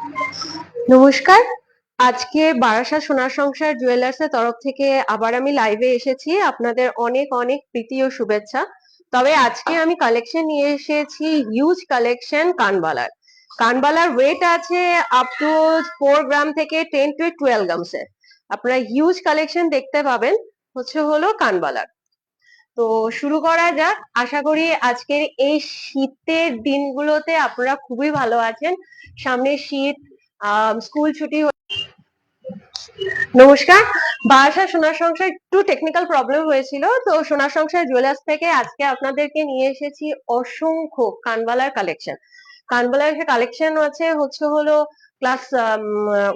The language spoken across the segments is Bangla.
নমস্কার। আজকে বারাসা সোনার সংসার জুয়েলার্স এর তরফ থেকে আবার আমি লাইভে এসেছি। আপনাদের অনেক অনেক প্রীতি ও শুভেচ্ছা। তবে আজকে আমি কালেকশন নিয়ে এসেছি হিউজ কালেকশন কানবালার। কানবালার ওয়েট আছে আপ টু ফোর গ্রাম থেকে টেন টু টুয়েলভ গ্রামস এর। আপনারা হিউজ কালেকশন দেখতে পাবেন। হচ্ছে হলো কানবালার। তো শুরু করা যাক। আশা করি আজকের এই শীতের দিনগুলোতে আপনারা খুবই ভালো আছেন। সামনে শীত স্কুল ছুটি নমস্কার। বাসা সোনার সংসার একটু টেকনিক্যাল প্রবলেম হয়েছিল, তো সোনার সংসার জুয়েলার্স থেকে আজকে আপনাদেরকে নিয়ে এসেছি অসংখ্য কানবালার কালেকশন কানবালার কালেকশন আছে হচ্ছে হলো প্লাস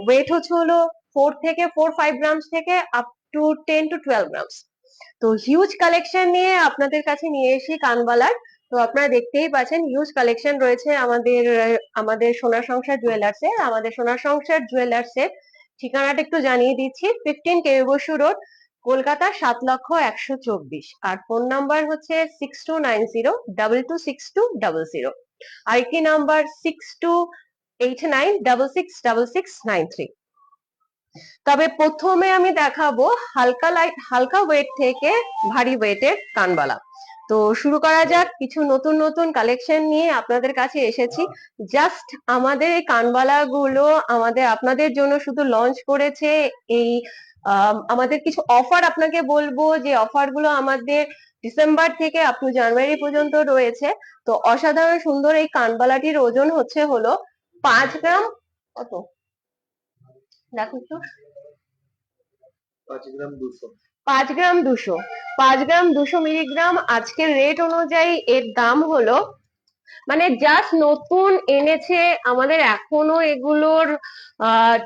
ওয়েট হচ্ছে হলো ফোর থেকে ফোর ফাইভ গ্রামস থেকে up to ten to twelve grams তো হিউজ কালেকশন নিয়ে আপনাদের কাছে নিয়ে এসি কানবালার। তো আপনারা দেখতেই পাচ্ছেন হিউজ কালেকশন রয়েছে আমাদের আমাদের সোনার সংসার জুয়েলার্স আমাদের সোনার সংসার জুয়েলার্স এর ঠিকানাটা একটু জানিয়ে দিচ্ছি fifteen K Basu road Kolkata সাত লক্ষ একশো চব্বিশ। আর ফোন নাম্বার হচ্ছে six two nine zero double two six two double zero আরেকটি number six two eight nine double six double six nine three তবে প্রথমে আমি দেখাবো হালকা লাইট হালকা ওয়েট থেকে ভারী ওয়েটের কানবালা। তো শুরু করা যাক, কিছু নতুন নতুন কালেকশন নিয়ে আপনাদের কাছে এসেছি। জাস্ট আমাদের এই কানবালা গুলো আমাদের, আপনাদের জন্য শুধু লঞ্চ করেছে এই আমাদের কিছু অফার আপনাকে বলব যে অফারগুলো আমাদের ডিসেম্বর থেকে আপ টু জানুয়ারি পর্যন্ত রয়েছে। তো অসাধারণ সুন্দর এই কানবালাটির ওজন হচ্ছে হলো পাঁচ গ্রাম, কত? দেখো তো। পাঁচ গ্রাম দুশো। পাঁচ গ্রাম দুশো। পাঁচ গ্রাম দুশো মিলিগ্রাম আজকের রেট অনুযায়ী এর দাম হলো মানে জাস্ট নতুন এনেছে আমাদের এখনও এগুলোর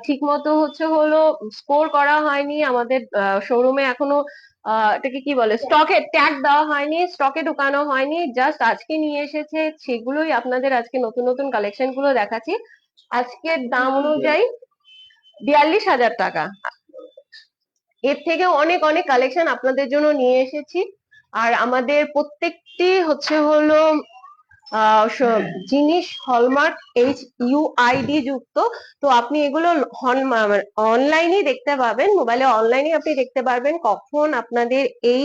ঠিক মতো হচ্ছে হলো স্কোর করা হয়নি। আমাদের শোরুমে এখনও এটাকে কি বলে স্টকে ট্যাগ দেওয়া হয়নি স্টকে ঢুকানো হয়নি। জাস্ট আজকে নিয়ে এসেছে সেগুলোই আপনাদের আজকে নতুন নতুন কালেকশনগুলো দেখাচ্ছি। আজকের দাম অনুযায়ী বিয়াল্লিশ হাজার টাকা। এর থেকে অনেক অনেক কালেকশন আপনাদের জন্য নিয়ে এসেছি। আর আমাদের প্রত্যেকটি হচ্ছে হলো জিনিস হলমার্ক এইচ ইউআইডি যুক্ত। তো আপনি এগুলো অনলাইনে দেখতে পাবেন। মোবাইলে অনলাইনে আপনি দেখতে পারবেন কখন আপনাদের এই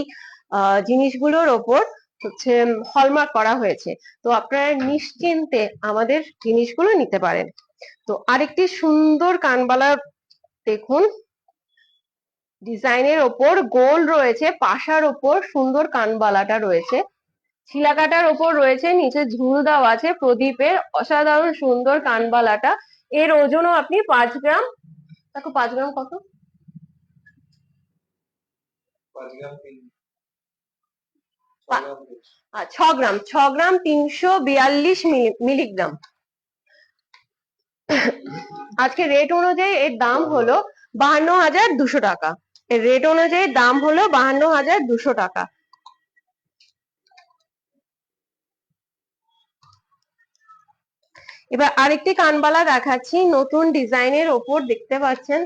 জিনিসগুলোর ওপর হচ্ছে হলমার্ক করা হয়েছে। তো আপনারা নিশ্চিন্তে আমাদের জিনিসগুলো নিতে পারেন। তো আরেকটি সুন্দর কানবালা দেখুন। ডিজাইনের ওপর গোল রয়েছে পাশার ওপর সুন্দর কানবালাটা রয়েছে। শিলাকাটার ওপর রয়েছে নিচে ঝুল দেওয়া আছে প্রদীপের অসাধারণ সুন্দর কানবালাটা। এর ওজনও আপনি পাঁচ গ্রাম দেখো পাঁচ গ্রাম কত? ছ গ্রাম ছ গ্রাম তিনশো বিয়াল্লিশ মিলিগ্রাম। আজকে রেট অনুযায়ী এর দাম হলো বাহান্ন হাজার দুশো টাকা। এর রেট অনুযায়ী দাম হলো বাহান্ন হাজার দুশো টাকা। এবার আরেকটি কানবালা দেখাচ্ছি, নতুন ডিজাইনের ওপর দেখতে পাচ্ছেন।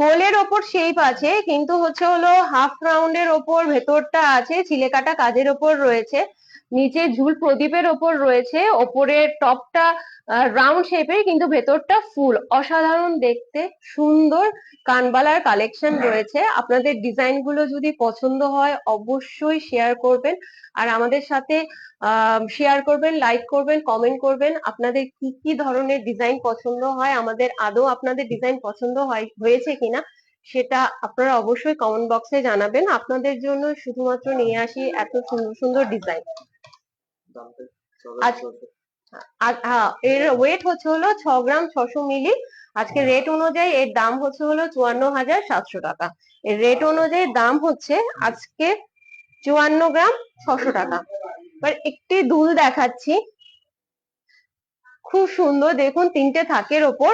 গোলের ওপর শেপ আছে, কিন্তু হচ্ছে হলো হাফ রাউন্ডের ওপর ভেতরটা আছে চিলেকাটা কাজের ওপর রয়েছে। নিচে ঝুল প্রদীপের ওপর রয়েছে। ওপরের টপটা রাউন্ড শেপের কিন্তু ভেতরটা ফুল। অসাধারণ দেখতে, সুন্দর কানবালার কালেকশন রয়েছে। আপনাদের ডিজাইনগুলো যদি পছন্দ হয়, অবশ্যই শেয়ার করবেন। আর আমাদের সাথে শেয়ার করবেন লাইক করবেন কমেন্ট করবেন। আপনাদের কি কি ধরনের ডিজাইন পছন্দ হয়? আমাদের আদৌ আপনাদের ডিজাইন পছন্দ হয়, হয়েছে কিনা? সেটা আপনারা অবশ্যই কমেন্ট বক্সে জানাবেন। আপনাদের জন্য শুধুমাত্র নিয়ে আসি এত সুন্দর সুন্দর ডিজাইন হ্যাঁ এর ওয়েট হচ্ছে হলো ছ গ্রাম ছশো মিলি। আজকে রেট অনুযায়ী এর দাম হচ্ছে হলো চুয়ান্ন হাজার সাতশো টাকা। এর রেট অনুযায়ী দাম হচ্ছে আজকে চুয়ান্ন গ্রাম ছশো টাকা। এবার একটি দুল দেখাচ্ছি। খুব সুন্দর দেখুন তিনটে থাকের ওপর।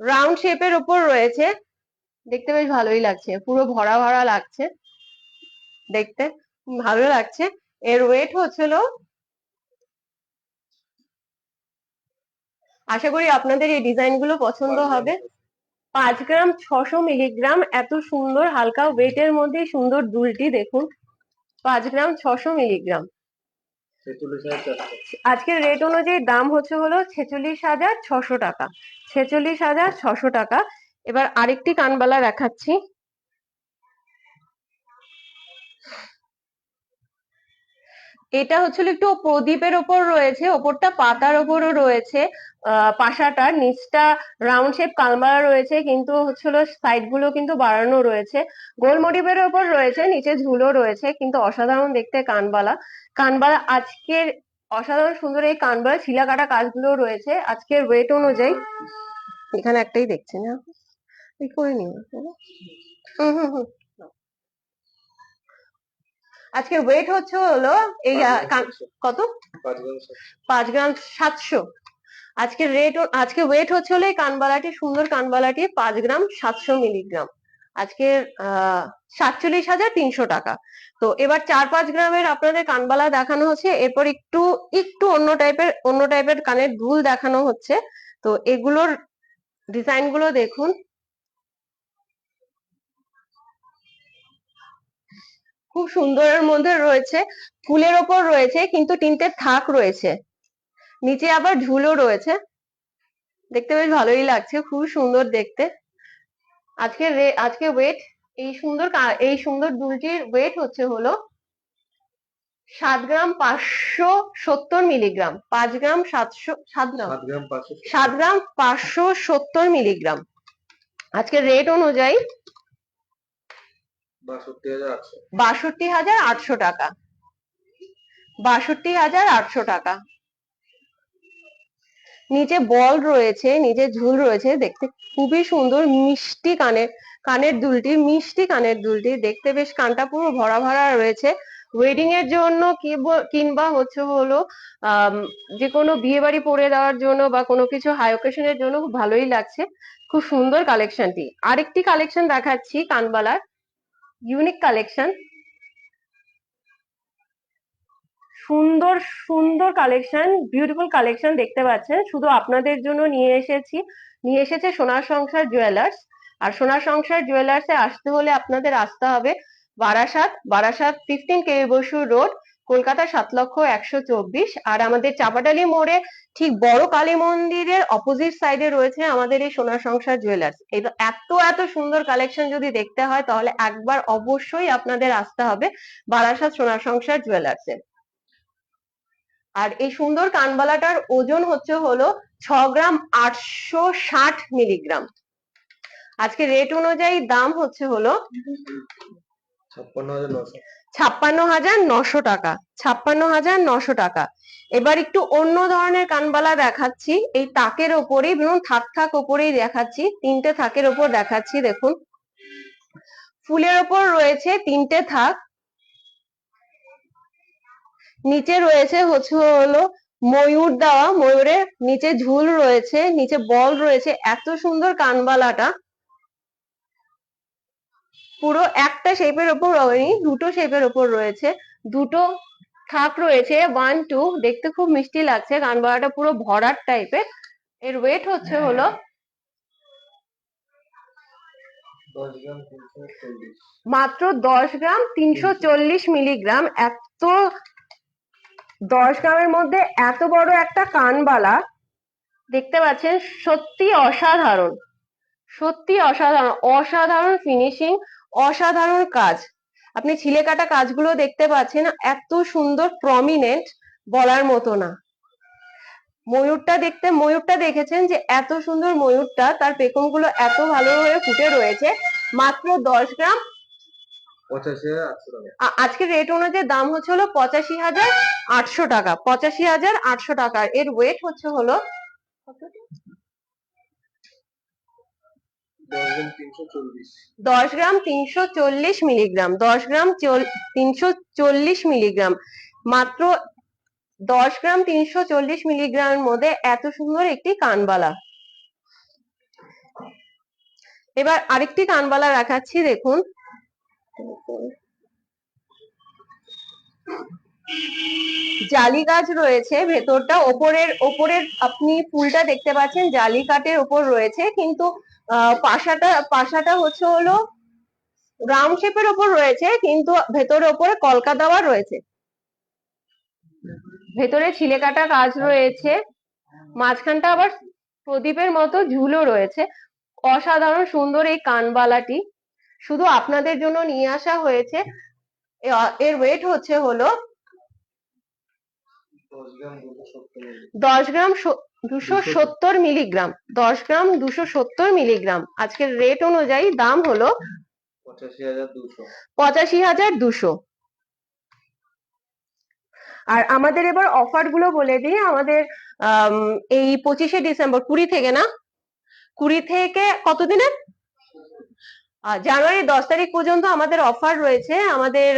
রাউন্ড শেপের ওপর রয়েছে। দেখতে বেশ ভালোই লাগছে পুরো ভরা ভরা লাগছে। দেখতে ভালো লাগছে। এর ওয়েট হচ্ছিল আশা করি আপনাদের এই ডিজাইনগুলো পছন্দ হবে। পাঁচ গ্রাম ছশো মিলিগ্রাম এত সুন্দর হালকা ওয়েটের মধ্যে সুন্দর দুলটি দেখুন। পাঁচ গ্রাম ছশো মিলিগ্রাম আজকের রেট অনুযায়ী দাম হচ্ছে হলো ছেচল্লিশ হাজার ছশো টাকা। ছেচল্লিশ হাজার ছশো টাকা। এবার আরেকটি কানবালা দেখাচ্ছি। এটা হচ্ছিল একটু প্রদীপের ওপর রয়েছে, ওপরটা পাতার ওপরও রয়েছে। পাশাটা, নিচটা রাউন্ড শেপ কালমারা রয়েছে, কিন্তু হচ্ছিল সাইডগুলো কিন্তু বাড়ানো রয়েছে। গোল মোটিভের ওপর রয়েছে, নিচে ঝুলো রয়েছে, কিন্তু অসাধারণ দেখতে কানবালা। কানবালা, আজকের অসাধারণ সুন্দর এই কানবালা শিলা কাটা কাজগুলো রয়েছে। আজকের ওয়েট অনুযায়ী এখানে একটাই দেখছি না। করে নিও হুম হুম হুম। আজকের ওয়েট হচ্ছে হলো এই কত? পাঁচ গ্রাম সাতশো। পাঁচ আজকে রেট আজকে ওয়েট হচ্ছে হলো এই কানবালাটি সুন্দর কানবালাটি পাঁচ গ্রাম সাতশো মিলিগ্রাম। আজকে আহ সাতচল্লিশ হাজার তিনশো টাকা। তো এবার চার পাঁচ গ্রামের আপনাদের কানবালা দেখানো হচ্ছে। এরপর একটু একটু অন্য টাইপের অন্য টাইপের কানের দুল দেখানো হচ্ছে। তো এগুলোর ডিজাইনগুলো দেখুন। খুব সুন্দরের মধ্যে রয়েছে ফুলের ওপর রয়েছে কিন্তু তিনটে থাক রয়েছে। নিচে আবার ঝুলো রয়েছে। দেখতে বেশ ভালোই লাগছে খুব সুন্দর দেখতে। আজকে আজকে ওয়েট এই সুন্দর এই সুন্দর দুলটির ওয়েট হচ্ছে হলো সাত গ্রাম পাঁচশো সত্তর মিলিগ্রাম পাঁচ গ্রাম সাতশো সাত গ্রাম সাত গ্রাম পাঁচশো সাত গ্রাম পাঁচশো সত্তর মিলিগ্রাম। আজকে রেট অনুযায়ী বাষট্টি হাজার আটশো। টাকা। বাষট্টি হাজার আটশো টাকা। নিচে বল রয়েছে, নিচে ঝুল রয়েছে, দেখতে খুবই সুন্দর মিষ্টি কানের কানের দুলটি, মিষ্টি কানের দুলটি। দেখতে বেশ কানটা পুরো ভরা ভরা রয়েছে। ওয়েডিং এর জন্য কিংবা হচ্ছে হলো যে কোনো বিয়ে বাড়ি পরে দেওয়ার জন্য বা কোনো কিছু হাই অকেশনের জন্য খুব ভালোই লাগছে। খুব সুন্দর কালেকশনটি আরেকটি কালেকশন দেখাচ্ছি কানবালার ইউনিক কালেকশন সুন্দর সুন্দর কালেকশন বিউটিফুল কালেকশন দেখতে পাচ্ছেন। শুধু আপনাদের জন্য নিয়ে এসেছি। নিয়ে এসেছে সোনার সংসার জুয়েলার্স আর সোনার সংসার জুয়েলার্সে আসতে হলে আপনাদের আসতে হবে Barasat Barasat fifteen K Basu road Kolkata সাত লক্ষ একশো চব্বিশ। আর আমাদের চাপাডালি মোড়ে ঠিক বড় কালী মন্দিরের অপোজিট সাইডে রয়েছে আমাদের এই সোনার সংসার জুয়েলার্স এই এত এত সুন্দর কালেকশন যদি দেখতে হয়, তাহলে একবার অবশ্যই আপনাদের আসতে হবে বারাসাত সোনার সংসার জুয়েলার্সে আর এই সুন্দর কানবালাটার ওজন হচ্ছে হলো ছ গ্রাম আটশো ষাট মিলিগ্রাম আজকে রেট অনুযায়ী দাম হচ্ছে হলো ছাপ্পান্ন হাজার নশো ছাপ্পান্ন হাজার নশো টাকা, ছাপ্পান্ন হাজার নশো টাকা। এবার একটু অন্য ধরনের কানবালা দেখাচ্ছি, এই তাকের ওপরেই, ধরুন থাক থাক ওপরেই দেখাচ্ছি, তিনটে থাকের ওপর দেখাচ্ছি, দেখুন। ফুলের ওপর রয়েছে তিনটে থাক, নিচে রয়েছে হচ্ছে হলো ময়ূর দেওয়া, ময়ূরের নিচে ঝুল রয়েছে, নিচে বল রয়েছে, এত সুন্দর কানবালাটা। পুরো একটা শেপের ওপর হয়নি দুটো শেপের ওপর রয়েছে। দুটো থাক রয়েছে ওয়ান টু দেখতে খুব মিষ্টি লাগছে কানবালাটা পুরো ভরাট টাইপের এর। ওয়েট হচ্ছে হলো তিনশো চল্লিশ মাত্র দশ গ্রাম তিনশো চল্লিশ মিলিগ্রাম। এত দশ গ্রামের মধ্যে এত বড় একটা কানবালা দেখতে পাচ্ছেন সত্যি অসাধারণ। সত্যি অসাধারণ অসাধারণ ফিনিশিং অসাধারণ কাজ। আপনি ছিলে কাটা কাজগুলো দেখতে পাচ্ছেন এত সুন্দর প্রমিনেন্ট বলার মতো না। ময়ূরটা দেখতে ময়ূরটা দেখেছেন যে এত সুন্দর ময়ূরটা তার পেখমগুলো এত ভালোভাবে ফুটে রয়েছে মাত্র দশ গ্রাম। পঁচাশি হাজার আটশো টাকা। আ- আজকের রেট অনুযায়ী দাম হচ্ছে হলো পঁচাশি হাজার আটশো টাকা। পঁচাশি হাজার আটশো টাকা। এর ওয়েট হচ্ছে হলো দশ গ্রাম তিনশো চল্লিশ। মিলিগ্রাম, দশ গ্রাম তিনশো চল্লিশ মিলিগ্রাম। মাত্র দশ গ্রাম তিনশো চল্লিশ মিলিগ্রামের মধ্যে এত সুন্দর একটি কানবালা। এবার আরেকটি কানবালা দেখাচ্ছি, দেখুন। জালি গাছ রয়েছে ভেতরটা। ওপরের ওপরের আপনি ফুলটা দেখতে পাচ্ছেন জালি কাঠের ওপর রয়েছে। কিন্তু পাশাটা পাশাটা হচ্ছে হলো রাউন্ড শেপের ওপর রয়েছে, কিন্তু ভেতরের ওপরে কলকা দেওয়া রয়েছে। ভেতরে ছিলে কাটা কাজ রয়েছে, মাঝখানটা আবার প্রদীপের মতো ঝুলো রয়েছে। অসাধারণ সুন্দর এই কানবালাটি। শুধু আপনাদের জন্য নিয়ে আসা হয়েছে। এর ওয়েট হচ্ছে হলো দশ গ্রাম দুশো সত্তর মিলিগ্রাম দশ গ্রাম দুশো সত্তর মিলিগ্রাম। আজকের রেট অনুযায়ী দাম হলো পঁচাশি হাজার দুশো। আর আমাদের এবার অফারগুলো বলে দিই। আমাদের এই পঁচিশে ডিসেম্বর কুড়ি থেকে না? কুড়ি থেকে কতদিনের আহ, জানুয়ারি দশ তারিখ পর্যন্ত আমাদের অফার রয়েছে। আমাদের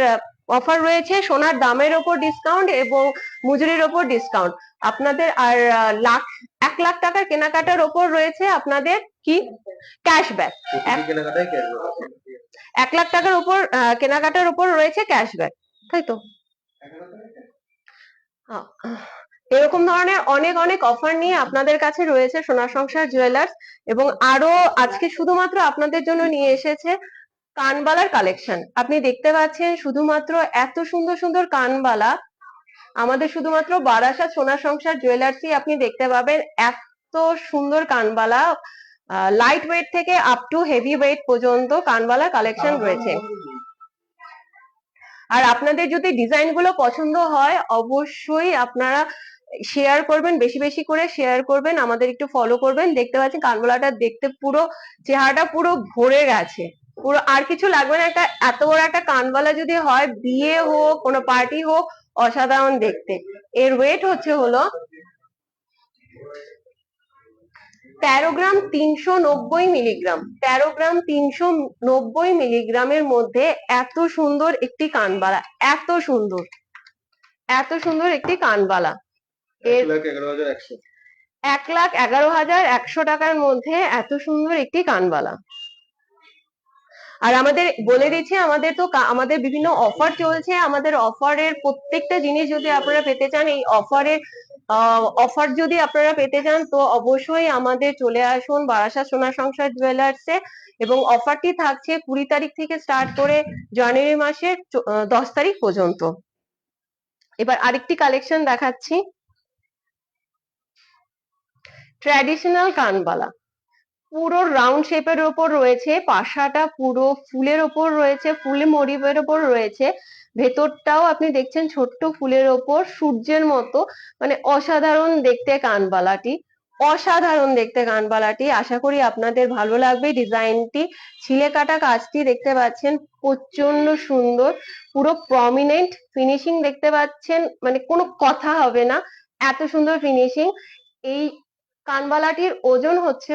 অফার রয়েছে সোনার দামের ওপর ডিসকাউন্ট এবং মজুরির ওপর ডিসকাউন্ট আপনাদের আর লাখ এক লাখ টাকার কেনাকাটার ওপর রয়েছে আপনাদের কি? ক্যাশব্যাক এক লাখ টাকার উপর কেনাকাটার উপর রয়েছে ক্যাশব্যাক তাই তো? এরকম ধরনের অনেক অনেক অফার নিয়ে আপনাদের কাছে রয়েছে সোনার সংসার জুয়েলার্স এবং আরও আজকে শুধুমাত্র আপনাদের জন্য নিয়ে এসেছে কানবালার কালেকশন আপনি দেখতে পাচ্ছেন শুধুমাত্র এত সুন্দর সুন্দর কানবালা। আমাদের শুধুমাত্র বারাসা সোনার সংসার জুয়েলার্সই আপনি দেখতে পাবেন এত সুন্দর কানবালা লাইট ওয়েট থেকে আপ টু হেভি ওয়েট পর্যন্ত কানবালা কালেকশন রয়েছে। আর আপনাদের যদি ডিজাইনগুলো পছন্দ হয়, অবশ্যই আপনারা শেয়ার করবেন, বেশি বেশি করে শেয়ার করবেন, আমাদের একটু ফলো করবেন। দেখতে পাচ্ছেন কানবালাটা দেখতে পুরো, চেহারাটা পুরো ভরে গেছে। পুরো আর কিছু লাগবে না। একটা এত বড় একটা কানবালা যদি হয় বিয়ে হোক কোনো পার্টি হোক অসাধারণ দেখতে। এর ওয়েট হচ্ছে হলো তেরো গ্রাম তিনশো নব্বই মিলিগ্রাম তেরো গ্রাম তিনশো নব্বই মিলিগ্রামের মধ্যে এত সুন্দর একটি কানবালা এত সুন্দর এত সুন্দর একটি কানবালা এক এর এক লাখ এগারো হাজার একশো টাকার মধ্যে এত সুন্দর একটি কানবালা আর আমাদের বলে দিচ্ছি আমাদের তো আমাদের বিভিন্ন অফার চলছে। আমাদের অফারের প্রত্যেকটা জিনিস যদি আপনারা পেতে চান, এই অফারের অফার যদি আপনারা পেতে চান, তো অবশ্যই আমাদের চলে আসুন বারাসা সোনা সংসার জুয়েলার্সে এবং অফারটি থাকছে কুড়ি তারিখ থেকে স্টার্ট করে জানুয়ারি মাসের দশ তারিখ পর্যন্ত। এবার আরেকটি কালেকশন দেখাচ্ছি। ট্র্যাডিশনাল কানবালা। পুরো রাউন্ড শেপের ওপর রয়েছে, পাশাটা পুরো ফুলের ওপর রয়েছে, ফুলে মরিবের ওপর রয়েছে। ভেতরটাও আপনি দেখছেন ছোট্ট ফুলের ওপর, সূর্যের মতো মানে অসাধারণ দেখতে কানবালাটি। অসাধারণ দেখতে কানবালাটি। আশা করি আপনাদের ভালো লাগবে। ডিজাইনটি, ছিলে কাটা কাজটি দেখতে পাচ্ছেন প্রচণ্ড সুন্দর। পুরো প্রমিনেন্ট ফিনিশিং দেখতে পাচ্ছেন মানে কোনো কথা হবে না। এত সুন্দর ফিনিশিং এই কানবালাটির ওজন হচ্ছে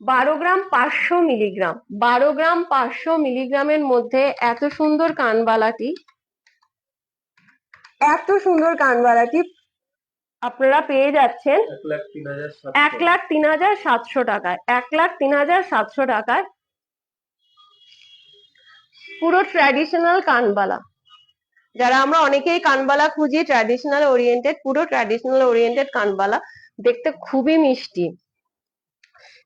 বারো গ্রাম পাঁচশো মিলিগ্রাম। বারো গ্রাম পাঁচশো মিলিগ্রামের মধ্যে এত সুন্দর কানবালাটি এত সুন্দর কানবালাটি আপনারা পেয়ে যাচ্ছেন এক লাখ তিন হাজার সাতশো। টাকায়। এক লাখ তিন হাজার সাতশো টাকায় পুরো ট্র্যাডিশনাল কানবালা। যারা আমরা অনেকেই কানবালা খুঁজি ট্র্যাডিশনাল ওরিয়েন্টেড পুরো ট্র্যাডিশনাল ওরিয়েন্টেড কানবালা। দেখতে খুবই মিষ্টি।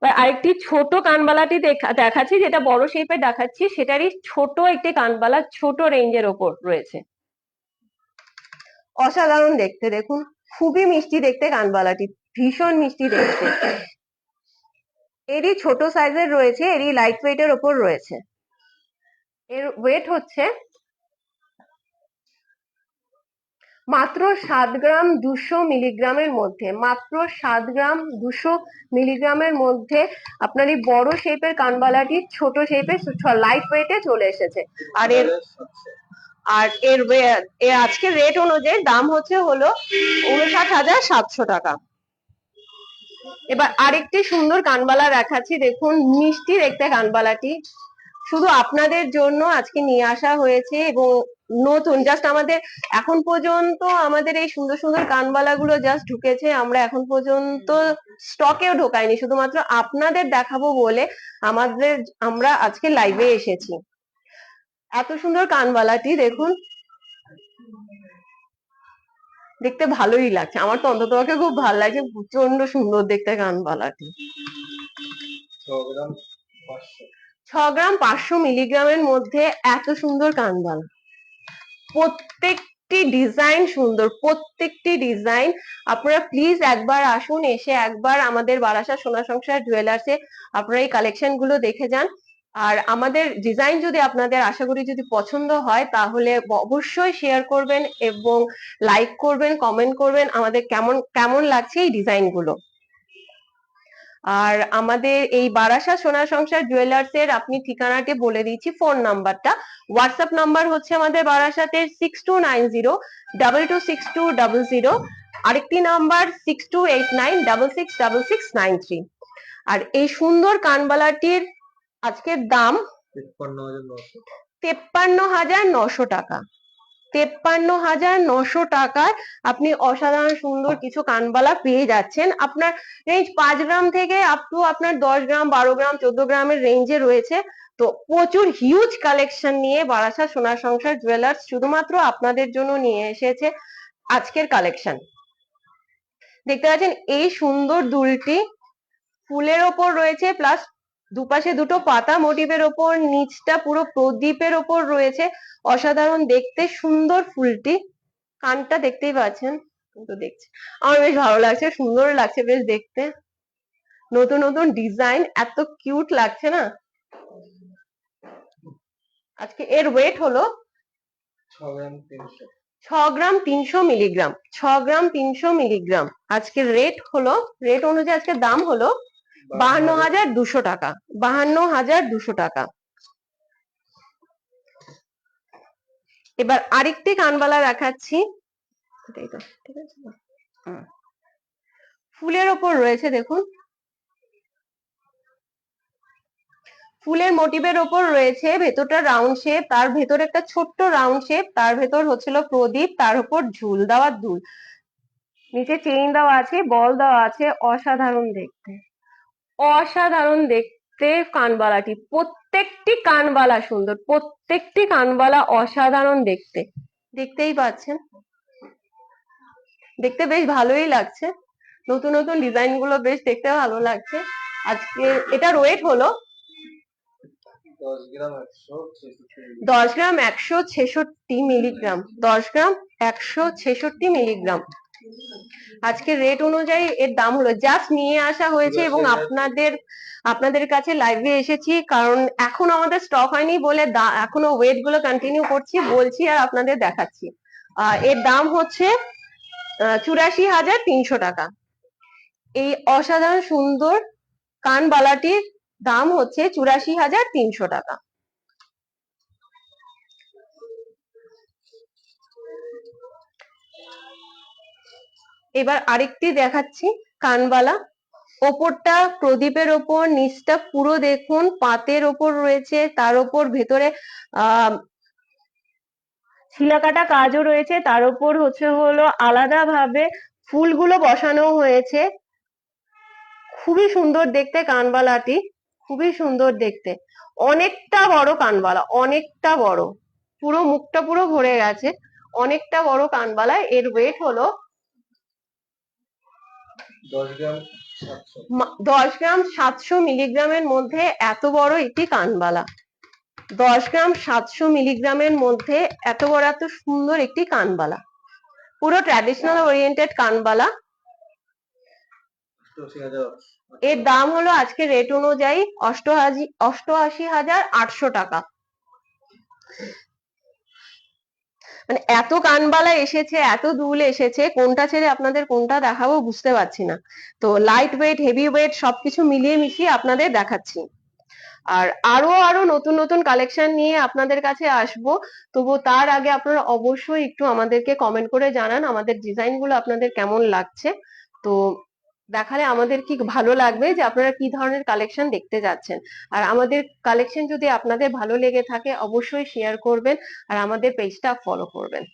আরেকটি ছোট কানবালাটি দেখা- দেখাচ্ছি, যেটা বড় শেপে দেখাচ্ছি, সেটারই ছোট একটি কানবালা ছোট রেঞ্জের ওপর রয়েছে। অসাধারণ দেখতে, দেখুন, খুবই মিষ্টি দেখতে কানবালাটি, ভীষণ মিষ্টি দেখতে। এরই ছোট সাইজের রয়েছে, এরই লাইট ওয়েটের ওপর রয়েছে। এর ওয়েট হচ্ছে মাত্র সাত গ্রাম দুশো মিলিগ্রামের মধ্যে, মাত্র সাত গ্রাম দুশো মিলিগ্রামের মধ্যে আপনার এই বড় শেপের কানবালাটি, ছোট শেপের লাইট ওয়েটে চলে এসেছে। আর এর আর এর এর আজকের রেট অনুযায়ী দাম হচ্ছে হলো উনষাট হাজার সাতশো টাকা। এবার আরেকটি সুন্দর কানবালা দেখাচ্ছি, দেখুন, মিষ্টি দেখতে কানবালাটি। শুধু আপনাদের জন্য আজকে নিয়ে আসা হয়েছে এবং নতুন। জাস্ট আমাদের এখন পর্যন্ত আমাদের এই সুন্দর সুন্দর কানবালা গুলো জাস্ট ঢুকেছে। আমরা এখন পর্যন্ত স্টকেও ঢোকাইনি। শুধুমাত্র আপনাদের দেখাবো বলে আমাদের আমরা আজকে লাইভে এসেছি। এত সুন্দর কানবালাটি দেখুন। দেখতে ভালোই লাগছে। আমার তো অন্তত খুব ভালো লাগছে প্রচণ্ড সুন্দর দেখতে কানবালাটি ছ গ্রাম পাঁচশো। ছ গ্রাম পাঁচশো মিলিগ্রামের মধ্যে এত সুন্দর কানবালা প্রত্যেকটি ডিজাইন সুন্দর, প্রত্যেকটি ডিজাইন আপনারা প্লিজ একবার আসুন, এসে একবার আমাদের বারাসা সোনা সংসার জুয়েলার্সে আপনারা এই কালেকশনগুলো দেখে যান। আর আমাদের ডিজাইন যদি আপনাদের আশা করি যদি পছন্দ হয়, তাহলে অবশ্যই শেয়ার করবেন এবং লাইক করবেন কমেন্ট করবেন আমাদের কেমন কেমন লাগছে এই ডিজাইনগুলো। আর আমাদের এই বারাসা সোনা সংসার জুয়েলার্স এর আপনি ঠিকানাটি বলে দিচ্ছি ফোন নাম্বারটা হোয়াটসঅ্যাপ নাম্বার হচ্ছে আমাদের বারাসাতে six two nine zero double two six two double zero আরেকটি number six two eight nine double six double six nine three আর এই সুন্দর কানবালাটির আজকের দাম তিপ্পান্ন হাজার নশো তেপ্পান্ন হাজার নশো টাকা। তেপ্পান্ন হাজার নশো টাকায় আপনি অসাধারণ সুন্দর কিছু কানবালা পেয়ে যাচ্ছেন। আপনার রেঞ্জ পাঁচ গ্রাম থেকে আপ টু আপনার দশ গ্রাম, বারো গ্রাম, চোদ্দ গ্রামের রেঞ্জে রয়েছে। তো প্রচুর হিউজ কালেকশন নিয়ে বারাসা সোনার সংসার জুয়েলার্স শুধুমাত্র আপনাদের জন্য নিয়ে এসেছে আজকের কালেকশন দেখতে পাচ্ছেন এই সুন্দর দুলটি ফুলের ওপর রয়েছে প্লাস দুপাশে দুটো পাতা মোটিভের ওপর নিচটা পুরো প্রদীপের ওপর রয়েছে। অসাধারণ দেখতে সুন্দর ফুলটি। কানটা দেখতেই পাচ্ছেন? কিন্তু দেখছি। আমার বেশ ভালো লাগছে সুন্দর লাগছে বেশ দেখতে। নতুন নতুন ডিজাইন এত কিউট লাগছে না? আজকে এর ওয়েট হলো ছ গ্রাম তিনশো। মিলিগ্রাম। ছ গ্রাম তিনশো মিলিগ্রাম। আজকের রেট হলো রেট অনুযায়ী আজকে দাম হলো বাহান্ন হাজার দুশো টাকা, বাহান্ন হাজার দুশো টাকা। এবার আরেকটি কানবালা দেখাচ্ছি। ঠিক আছে? ফুলের ওপর রয়েছে, দেখুন। ফুলের মোটিভের ওপর রয়েছে ভেতরটা রাউন্ড শেপ, তার ভেতর একটা ছোট্ট রাউন্ড শেপ, তার ভেতর হচ্ছিল প্রদীপ, তার উপর ঝুল দেওয়া দুল। নিচে চেইন দেওয়া আছে, বল দেওয়া আছে, অসাধারণ দেখতে। অসাধারণ দেখতে কানবালাটি। প্রত্যেকটি কানবালা সুন্দর, প্রত্যেকটি কানবালা অসাধারণ দেখতে। দেখতেই পাচ্ছেন? দেখতে বেশ ভালোই লাগছে। নতুন নতুন ডিজাইনগুলো বেশ দেখতে ভালো লাগছে। আজকে এটা ওয়েট হলো দশ গ্রাম একশো ছেষট্টি মিলিগ্রাম। দশ গ্রাম একশো ছেষট্টি মিলিগ্রাম। আজকে রেট অনুযায়ী এর দাম হলো। জাস্ট নিয়ে আসা হয়েছে এবং আপনাদের আপনাদের কাছে লাইভে এসেছি কারণ এখন আমাদের স্টক হয়নি বলে দা- এখনও ওয়েটগুলো কন্টিনিউ করছি বলছি আর আপনাদের দেখাচ্ছি। আহ, এর দাম হচ্ছে চুরাশি হাজার তিনশো টাকা। এই অসাধারণ সুন্দর কানবালাটির দাম হচ্ছে চুরাশি হাজার তিনশো টাকা। এবার আরেকটি দেখাচ্ছি, কানবালা। ওপরটা প্রদীপের ওপর, নিচটা পুরো দেখুন, পাতের ওপর রয়েছে, তার ওপর ভেতরে, আহ শিলাকাটা কাজও রয়েছে, তার উপর হচ্ছে হলো আলাদা ভাবে ফুলগুলো বসানো হয়েছে। খুবই সুন্দর দেখতে কানবালাটি, খুবই সুন্দর দেখতে। অনেকটা বড় কানবালা, অনেকটা বড়। পুরো মুখটা পুরো ভরে গেছে। অনেকটা বড় কানবালা, এর ওয়েট হলো দশ গ্রাম সাতশো। মিলিগ্রামের মধ্যে এত বড় একটি কানবালা। দশ গ্রাম সাতশো মিলিগ্রামের মধ্যে এত বড় এত সুন্দর একটি কানবালা। পুরো ট্র্যাডিশনাল ওরিয়েন্টেড কানবালা। এর দাম হলো আজকে রেট অনুযায়ী অষ্টআশি হাজার আটশো টাকা। মানে এত কানবালা এসেছে, এত দুল এসেছে, কোনটা ছেড়ে আপনাদের কোনটা দেখাবো বুঝতে পারছি না। তো লাইট ওয়েট হেভি ওয়েট সবকিছু মিলিয়ে মিশিয়ে আপনাদের দেখাচ্ছি। আর আরও আরও নতুন নতুন কালেকশন নিয়ে আপনাদের কাছে আসব। তবু তার আগে আপনারা অবশ্যই একটু আমাদেরকে কমেন্ট করে জানান, আমাদের ডিজাইনগুলো আপনাদের কেমন লাগছে। তো দেখালে আমাদের কি ভালো লাগবে যে আপনারা কি ধরনের কালেকশন দেখতে যাচ্ছেন? আর আমাদের কালেকশন যদি আপনাদের ভালো লেগে থাকে, অবশ্যই শেয়ার করবেন আর আমাদের পেজটা ফলো করবেন।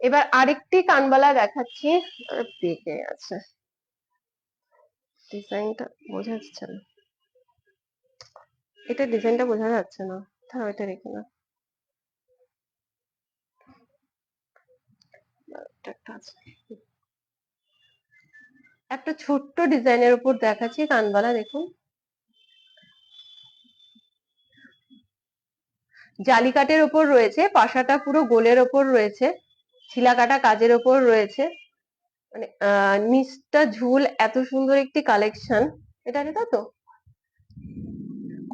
এবার আরেকটি কানবালা দেখাচ্ছি। দেখে আছে। ডিজাইনটা বোঝা যাচ্ছে না। এটা ডিজাইনটা বোঝা যাচ্ছে না। তাহলে এটা রেখে না এটা একটা ছোট্ট ডিজাইনের উপর দেখাচ্ছি, কানবালা দেখুন। জালিকাটের ওপর রয়েছে, পাশাটা পুরো গোলের ওপর রয়েছে, ছিলাকাটা কাজের ওপর রয়েছে। মানে নিচটা ঝুল, এত সুন্দর একটি কালেকশন। এটা এটা তো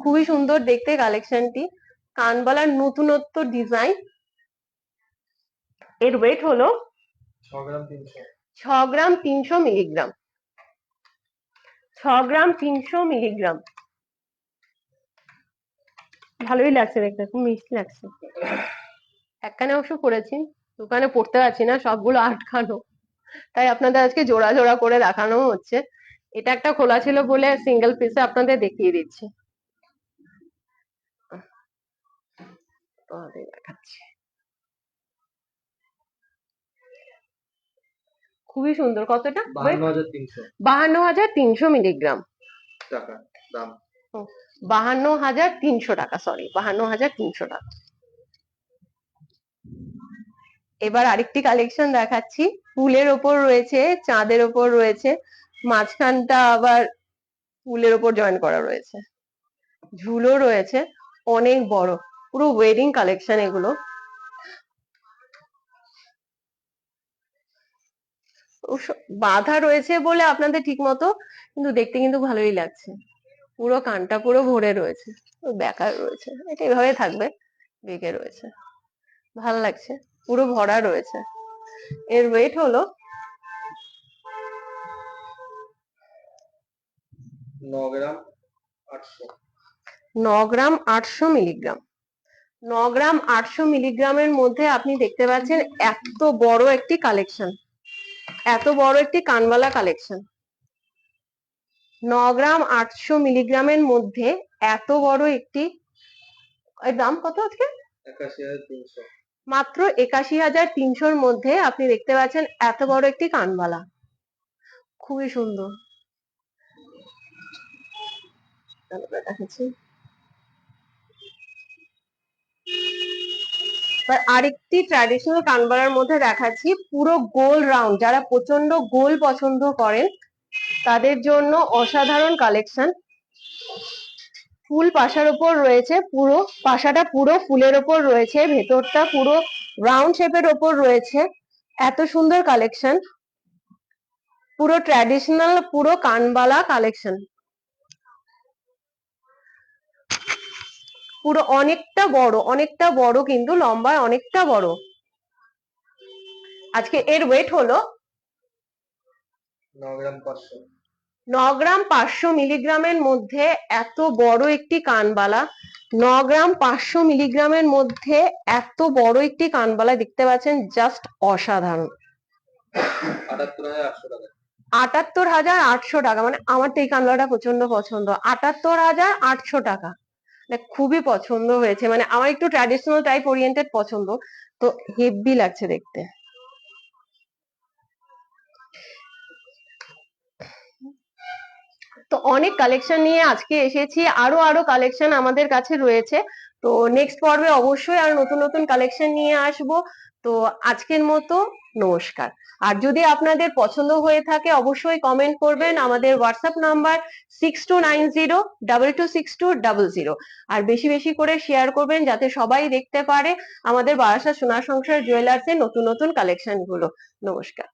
খুবই সুন্দর দেখতে কালেকশনটি। কানবালার নতুনত্ব ডিজাইন। এর ওয়েট হলো ছ গ্রাম তিনশো। মিলিগ্রাম। ছ গ্রাম তিনশো মিলিগ্রাম। ভালোই লাগছে দেখতে, খুব মিষ্টি লাগছে। একখানে অবশ্য পড়েছি, দোকানে পড়তে পারছি না, সবগুলো আটকানো। তাই আপনাদের আজকে জোড়া জোড়া করে দেখানো হচ্ছে। এটা একটা খোলা ছিল বলে সিঙ্গেল পিসে আপনাদের দেখিয়ে দিচ্ছি। দেখাচ্ছি। খুবই সুন্দর। কতটা? বাহান্ন হাজার তিনশো। মিলিগ্রাম। বাহান্ন হাজার তিনশো টাকা সরি বাহান্ন হাজার তিনশো টাকা। এবার আরেকটি কালেকশন দেখাচ্ছি। ফুলের ওপর রয়েছে চাঁদের ওপর রয়েছে মাঝখানটা আবার ফুলের ওপর জয়েন করা রয়েছে। ঝুলো রয়েছে অনেক বড় পুরো ওয়েডিং কালেকশন এগুলো। বাঁধা রয়েছে বলে আপনাদের ঠিক মতো কিন্তু দেখতে কিন্তু ভালোই লাগছে। পুরো কানটা পুরো ভরে রয়েছে বেকার রয়েছে। এটা এভাবে থাকবে বেঁকে রয়েছে। ভালো লাগছে পুরো ভরা রয়েছে। এর ওয়েট হলো ন গ্রাম আটশো। ন গ্রাম আটশো মিলিগ্রাম। ন গ্রাম আটশো মিলিগ্রামের মধ্যে আপনি দেখতে পাচ্ছেন এত বড় একটি কালেকশন এত বড় একটি কানবালা কালেকশন ন গ্রাম আটশো মিলিগ্রামের মধ্যে এত বড় একটি এর দাম কত আজকে? মাত্র একাশি হাজার তিনশোর মধ্যে আপনি দেখতে পাচ্ছেন এত বড় একটি কানবালা খুবই সুন্দর। দেখাচ্ছি। এবার আরেকটি ট্র্যাডিশনাল কানবালার মধ্যে দেখাচ্ছি পুরো গোল রাউন্ড যারা প্রচণ্ড গোল পছন্দ করেন, তাদের জন্য অসাধারণ কালেকশন ফুল পাশার উপর রয়েছে পুরো, পাশাটা পুরো ফুলের ওপর রয়েছে, ভেতরটা পুরো রাউন্ড শেপের ওপর রয়েছে। এত সুন্দর কালেকশন পুরো ট্র্যাডিশনাল পুরো কানবালা কালেকশন পুরো অনেকটা বড় অনেকটা বড় কিন্তু লম্বায় অনেকটা বড়। আজকে এর ওয়েট হলো ন গ্রাম পাঁচশো। মিলিগ্রামের মধ্যে এত বড় একটি কানবালা ন গ্রাম পাঁচশো মিলিগ্রামের মধ্যে এত বড় একটি কানবালা দেখতে পাচ্ছেন জাস্ট অসাধারণ। আটাত্তর হাজার আটশো টাকা। মানে আমার তো এই কানবালাটা প্রচণ্ড পছন্দ। আটাত্তর হাজার আটশো টাকা। খুবই পছন্দ হয়েছে। মানে আমার একটু ট্র্যাডিশনাল টাইপ ওরিয়েন্টেড পছন্দ। তো হেভি লাগছে দেখতে। তো অনেক কালেকশন নিয়ে আজকে এসেছি। আরও আরও কালেকশন আমাদের কাছে রয়েছে। তো নেক্সট পর্বে অবশ্যই আর নতুন নতুন কালেকশন নিয়ে আসব। তো আজকের মতো নমস্কার। আর যদি আপনাদের পছন্দ হয়ে থাকে, অবশ্যই কমেন্ট করবেন আমাদের WhatsApp number six two nine zero double two six two double zero আর বেশি বেশি করে শেয়ার করবেন যাতে সবাই দেখতে পারে আমাদের বারাসা সোনার সংসার জুয়েলার্সের নতুন নতুন কালেকশনগুলো। নমস্কার।